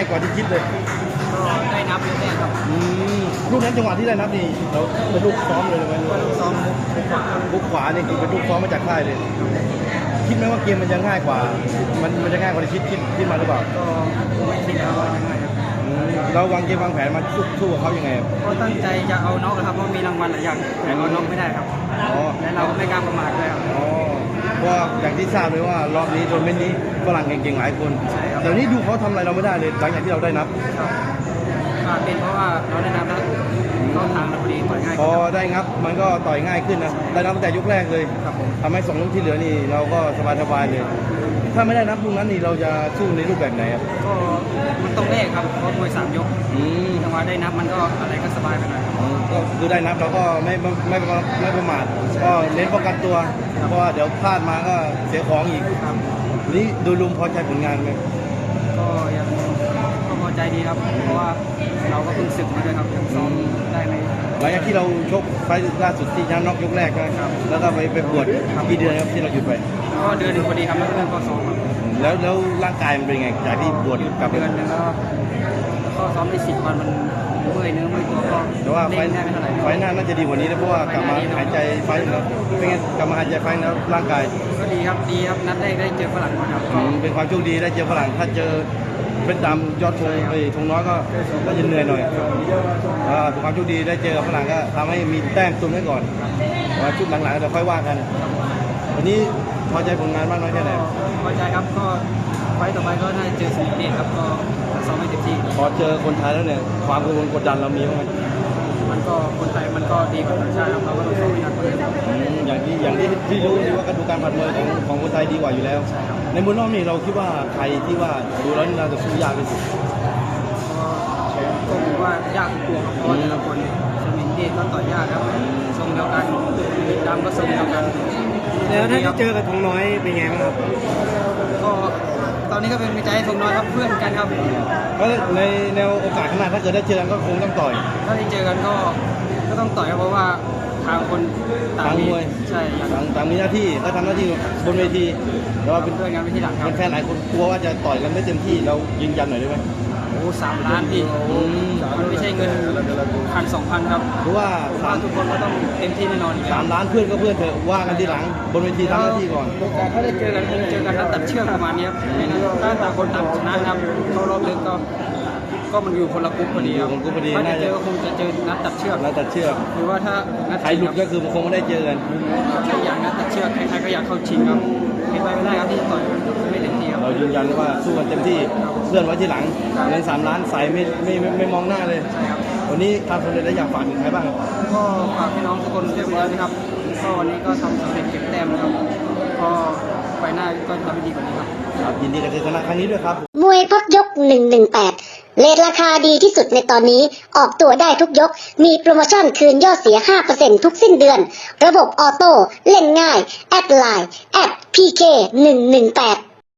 ายกว่าที่คิดเลยก็ได้นับยกแรกครับอืมลูกนั้นจังหวะที่ได้นับนี่เราเป็นลูกซ้อมเลยไหมก็ซ้อมมุกขวาลูกขวานี่คือเป็นลูกซ้อมมาจากค่ายเลย คิดไหมว่าเกมมันจะง่ายกว่า มันมันจะง่ายกว่าที่คิดคิดคิดมาหรือเปล่าก็ไม่คิดแล้วว่าจะง่ายครับอืม เราวางเกมวางแผนมาสู้สู้กับเขายังไงครับก็ตั้งใจจะเอาน็อกนะครับเพราะมีรางวัลหลายอย่างแต่เอาน็อกไม่ได้ครับอ๋อและเราก็ไม่กล้าประมาทด้วยครับอ๋อเพราะว่าอย่างที่ทราบเลยว่ารอบนี้โดนเมนนี้ฝรั่งเก่งๆหลายคนใช่ครับแต่นี้ดูเขาทำอะไรเราไม่ได้เลยหลังจากที่เราได้นับ ครับก็เป็นเพราะว่าเราได้นับแล้วเข้าทางเราพอดีต่อยง่ายพอขึ้นครับได้งับมันก็ต่อยง่ายขึ้นนะได้นับตั้งแต่ยกแรกเลยครับผมทำให้สองลูกที่เหลือนี่เราก็สบายๆเลย ถ้าไม่ได้นับลูกนั้นนี่เราจะสู้ในรูปแบบไหนครับ ก็มันต้องแลก ครับเพราะมวยสามยกอืมจังหวะได้นับมันก็อะไรก็สบายไปหน่อยครับอืมก็คือได้นับเราก็ไม่ไม่ไม่ไม่ไม่ประมาทก็เน้นป้องกันตัวเพราะว่าเดี๋ยวพลาดมาก็เสียของอีก ครับ นี่ดูลุมพอใจผลงานไหมก็ยังก็พอใจดีครับ เพราะว่าเราก็เพิ่งศึกมาด้วยครับยังซ้อมได้ไหมหลังจากที่เราชกไฟล์ล่าสุดที่ชนะน็อกยกแรกนะครับ แล้วก็ไปไปปวดกี่เดือนครับที่เราหยุดไป ก็เดือนหนึ่งพอดีครับแล้วก็เริ่มก็ซ้อมครับ แล้วแล้วร่างกายมันเป็นไงจากที่ปวดกลับไปเดือนหนึงแล้วก็ซ้อมได้สิบวันมันเมื่อยเนื้อเมื่อยตัวก็แต่ว่าไฟเล่ล์นได้ไม่เท่าไหร่ไฟล์หน้าน่าจะดีกว่านี้นะเพราะว่ากลับมาหายใจไฟล์แล้วเป็นไงกลับมาหายใจไฟล์แล้วร่างกายก็ดีครับดีครับนัดแรกได้เจอฝรั่งมาครับอืก็ มเป็นความโชคดีได้เจอฝรั่งถ้าเจอเป็นดำยอดธงไอ้ธงน้อยก็ก็จะเหนื่อยหน่อยอ่าเป็นความโชคดีได้เจอกับฝรั่งก็ทำให้มีแต้มตุนไว้ก่อนว่าชุดหลังๆเดี๋ยวค่อยว่ากันวันนี้ พอใจผลงานมากน้อยแค่ไหนก็พอใจครับก็ไฟต์ต่อไปก็น่าจะเจอสิงห์เดชครับก็ซ้อมให้เต็มที่พอเจอคนไทยแล้วเนี่ยความกังวลกดดันเรามีบ้างไหมมันก็คนไทยมันก็ดีกว่าต่างชาติครับเราก็ต้องซ้อมให้หนักกว่าเดิมครับอืมอย่างที่อย่างที่ที่รู้ดีว่ากระดูกการผัดมวยของของคนไทยดีกว่าอยู่แล้วใช่ครับในมุมรอบนี้เราคิดว่าใครที่ว่าดูแล้วน่าจะสู้ยากที่สุดก็ก็ถือว่ายากทุกตัวครับเพราะว่าแต่ละคน สมิงเดชก็ต่อยยากครับทรงเดียวกันดำก็ทรงเดียวกัน แล้วถ้าเจอกับทงน้อยเป็นไงบ้างครับก็ตอนนี้ก็เป็นใจให้ทงน้อยครับเพื่อนกันครับก็ในแนวโอกาสขนาดถ้าเกิดได้เจอกันก็คงต้องต่อย ถ้าได้เจอกันก็ก็ต้องต่อยเพราะว่าทางคนต่างมีทางมวยใช่อยากต่างต่างมีหน้าที่ก็ทำหน้าที่บนเวทีแต่ว่าเป็นเพื่อนกันไปที่หลังครับแฟนหลายคนกลัวว่าจะต่อยกันไม่เต็มที่เรายืนยันหน่อยได้ไหม อ้สามล้านพี่อืม มันไม่ใช่เงินพันสองพันครับเพราะว่าเพราะสาว่ามทุกคนก็ต้องเต็มที่แน่นอนอยู่แล้วสามล้านเพื่อนก็เพื่อนเถอะว่ากันทีหลังบนเวทีทำหน้าที่ก่อน โอกาสถ้าได้เจอกันคงเจอกันนัดตัดเชือกประมาณนี้ครับไม่นั้นถ้าต่างคนต่างชนะครับเข้ารอบลึกก็ ก็มันอยู่คนละกรุ๊ปพอดีครับอยู่คนละกรุ๊ปพอดีถ้าจะน่าจะเจอก็คงจะเจอนัดตัดเชือกแล้วตัดเชือกหรือว่าถ้านัดใครหลุดก็คือคงไม่ได้เจอกันใครอยากนัดตัดเชือกใครๆก็อยากเข้าชิงครับเป็นไปไม่ได้ครับที่จะต่อยไม่เต็มที่ครับ เรายืนยันว่าสู้กันเต็มที่เพื่อนไว้ที่หลังเงินสามล้านใส่ไม่ไม่ไม่ไม่มองหน้าเลย ใช่ครับ วันนี้ทำสำเร็จแล้วอยากฝากถึงใครบ้างครับก็ฝากพี่น้องทุกคนช่วยเป็นด้วยนะครับ ก็วันนี้ก็ทำสำเร็จเก็บแต้มนะครับ ก็ไปหน้าก็ทำให้ดีกว่านี้ครับ ครับยินดีกับชัยชนะครั้งนี้ด้วยครับ มวยพักยก 118 เลทราคาดีที่สุดในตอนนี้ออกตัวได้ทุกยก มีโปรโมชั่นคืนยอดเสีย 5%ทุกสิ้นเดือน ระบบออโต้เล่นง่าย แอดไลน์แอด PK 118